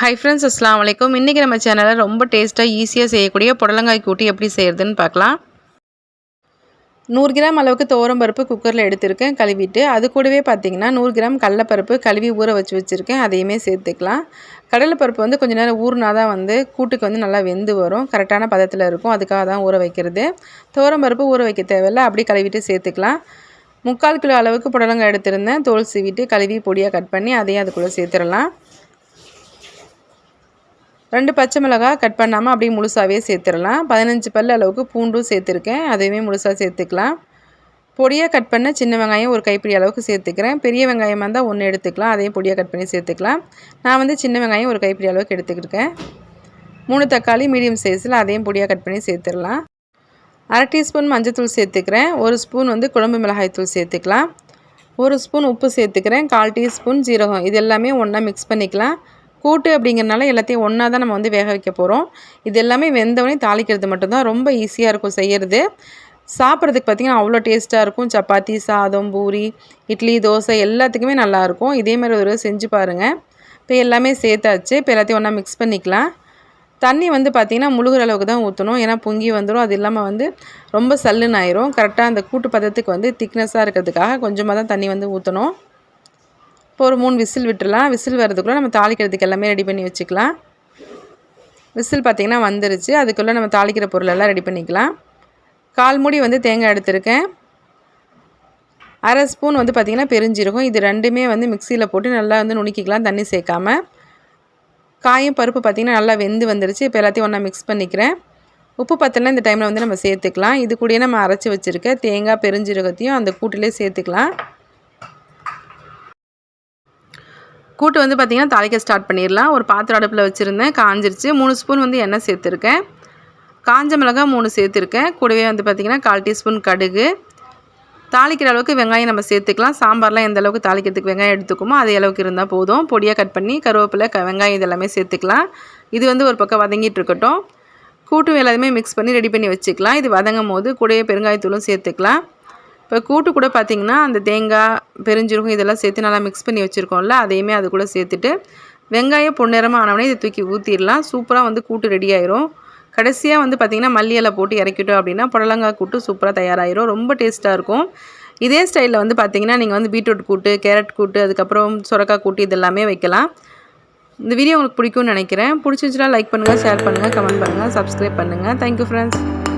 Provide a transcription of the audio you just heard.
Hi friends அஸ்லாம் வலைக்கும் இன்றைக்கி நம்ம சேனலில் ரொம்ப டேஸ்ட்டாக ஈஸியாக செய்யக்கூடிய புடலங்காய் கூட்டி எப்படி செய்கிறதுன்னு பார்க்கலாம். நூறு கிராம் அளவுக்கு பருப்பு குக்கரில் எடுத்திருக்கேன் கழுவிட்டு. அது கூடவே பார்த்தீங்கன்னா நூறு கிராம் கடலப்பருப்பு கழுவி ஊற வச்சு வச்சுருக்கேன் அதையுமே சேர்த்துக்கலாம். கடலைப்பருப்பு வந்து கொஞ்சம் நேரம் ஊறினா தான் வந்து கூட்டுக்கு வந்து நல்லா வெந்து வரும் கரெக்டான பதத்தில் இருக்கும் அதுக்காக தான் ஊற வைக்கிறது. பருப்பு ஊற வைக்க தேவையில்லை அப்படி கழுவிட்டு சேர்த்துக்கலாம். முக்கால் கிலோ அளவுக்கு புடலங்காய் எடுத்திருந்தேன் தோல் சீவிட்டு கழுவி பொடியாக கட் பண்ணி அதையும் அதுக்குள்ளே சேர்த்துடலாம். ரெண்டு பச்சை மிளகாய் கட் பண்ணாமல் அப்படியே முழுசாகவே சேர்த்துடலாம். பதினஞ்சு பல் அளவுக்கு பூண்டும் சேர்த்துருக்கேன். அதையுமே முழுசாக சேர்த்துக்கலாம். பொடியாக கட் பண்ண சின்ன வெங்காயம் ஒரு கைப்பிடி அளவுக்கு சேர்த்துக்கிறேன். பெரிய வெங்காயமாக இருந்தால் ஒன்று எடுத்துக்கலாம். அதையும் பொடியாக கட் பண்ணி சேர்த்துக்கலாம். நான் வந்து சின்ன வெங்காயம் ஒரு கைப்பிடி அளவுக்கு எடுத்துக்கிருக்கேன். மூணு தக்காளி மீடியம் சைஸில் அதையும் பொடியாக கட் பண்ணி சேர்த்துடலாம். அரை டீஸ்பூன் மஞ்சத்தூள் சேர்த்துக்கிறேன். ஒரு ஸ்பூன் வந்து குழம்பு மிளகாய் தூள் சேர்த்துக்கலாம். ஒரு ஸ்பூன் உப்பு சேர்த்துக்கிறேன். கால் டீஸ்பூன் ஜீரகம். இது எல்லாமே ஒன்றா மிக்ஸ் பண்ணிக்கலாம். கூட்டு அப்படிங்கிறனால எல்லாத்தையும் ஒன்றா தான் நம்ம வந்து வேக வைக்க போகிறோம் இது எல்லாமே வெந்தவொடனே தாளிக்கிறது மட்டும்தான். ரொம்ப ஈஸியாக இருக்கும் செய்கிறது சாப்பிட்றதுக்கு பார்த்திங்கன்னா அவ்வளோ டேஸ்ட்டாக இருக்கும். சப்பாத்தி சாதம் பூரி இட்லி தோசை எல்லாத்துக்குமே நல்லாயிருக்கும் இதேமாதிரி ஒரு செஞ்சு பாருங்கள் இப்போ எல்லாமே சேர்த்தாச்சு. இப்போ எல்லாத்தையும் ஒன்றா மிக்ஸ் பண்ணிக்கலாம். தண்ணி வந்து பார்த்திங்கன்னா முழுகிற அளவுக்கு தான் ஊற்றணும் ஏன்னா பொங்கி வந்துடும் அது இல்லாமல் வந்து ரொம்ப சல்லுன்னு ஆயிரும். கரெக்டாக அந்த கூட்டு பதத்துக்கு வந்து திக்னஸாக இருக்கிறதுக்காக கொஞ்சமாக தான் தண்ணி வந்து ஊற்றணும் இப்போ ஒரு மூணு விசில் விட்டுடலாம் விசில் வரதுக்குள்ளே நம்ம தாளிக்கிறதுக்கு எல்லாமே ரெடி பண்ணி வச்சுக்கலாம். விசில் பார்த்திங்கன்னா வந்துருச்சு. அதுக்குள்ளே நம்ம தாளிக்கிற பொருளெல்லாம் ரெடி பண்ணிக்கலாம். கால் மூடி வந்து தேங்காய் எடுத்திருக்கேன். அரை ஸ்பூன் வந்து பார்த்திங்கன்னா பெருஞ்சீரகம். இது ரெண்டுமே வந்து மிக்சியில் போட்டு நல்லா வந்து நுணுக்கிக்கலாம். தண்ணி சேர்க்காம. காயும் பருப்பு பார்த்திங்கன்னா நல்லா வெந்து வந்துருச்சு. இப்போ எல்லாத்தையும் ஒன்றா மிக்ஸ் பண்ணிக்கிறேன். உப்பு பத்தலாம் இந்த டைமில் வந்து நம்ம சேர்த்துக்கலாம். இது கூடயே நம்ம அரைச்சி வச்சுருக்க தேங்காய் பெருஞ்சீரகத்தையும் அந்த கூட்டிலே சேர்த்துக்கலாம். கூட்டு வந்து பார்த்திங்கன்னா தாளிக்க ஸ்டார்ட் பண்ணிடலாம். ஒரு பாத்திரம் அடுப்பில் வச்சுருந்தேன். காஞ்சிருச்சு. மூணு ஸ்பூன் வந்து எண்ணெய் சேர்த்துருக்கேன். காஞ்ச மிளகா மூணு சேர்த்துருக்கேன். கூடவே வந்து பார்த்திங்கன்னா கால் டீஸ்பூன் கடுகு. தாளிக்கிற அளவுக்கு வெங்காயம் நம்ம சேர்த்துக்கலாம். சாம்பார்லாம் எந்த அளவுக்கு தாளிக்கிறதுக்கு வெங்காயம் எடுத்துக்குமோ அதே அளவுக்கு இருந்தால் போதும். பொடியாக கட் பண்ணி கருவேப்பிலை க வெங்காயம் இதெல்லாமே சேர்த்துக்கலாம். இது வந்து ஒரு பக்கம் வதங்கிட்டு இருக்கட்டும். கூட்டும் எல்லாத்தையுமே மிக்ஸ் பண்ணி ரெடி பண்ணி வச்சுக்கலாம். இது வதங்கும் போது கூடவே பெருங்காயத்தூளும் சேர்த்துக்கலாம். இப்போ கூட்டு கூட பார்த்திங்கன்னா அந்த தேங்காய் பெருஞ்சீரகம் இதெல்லாம் சேர்த்து நல்லா மிக்ஸ் பண்ணி வச்சுருக்கோம்ல அதையுமே அது கூட சேர்த்துட்டு வெங்காயம் பொன்னிறமாக ஆனவனே இதை தூக்கி ஊற்றிடலாம் சூப்பராக வந்து கூட்டு ரெடி ஆயிரும். கடைசியாக வந்து பார்த்திங்கன்னா மல்லி இலை போட்டு இறக்கிட்டோம் அப்படின்னா புடலங்காய் கூட்டு சூப்பராக தயாராகிரும் ரொம்ப டேஸ்ட்டாக இருக்கும். இதே ஸ்டைலில் வந்து பார்த்திங்கன்னா நீங்கள் வந்து பீட்ரூட் கூட்டு கேரட் கூட்டு அதுக்கப்புறம் சுரக்காய் கூட்டு இதெல்லாமே வைக்கலாம். இந்த வீடியோ உங்களுக்கு பிடிக்கும்னு நினைக்கிறேன். பிடிச்சிருந்துச்சுன்னா லைக் பண்ணுங்கள் ஷேர் பண்ணுங்கள் கமெண்ட் பண்ணுங்கள் சப்ஸ்கிரைப் பண்ணுங்கள் தேங்க்யூ ஃப்ரெண்ட்ஸ்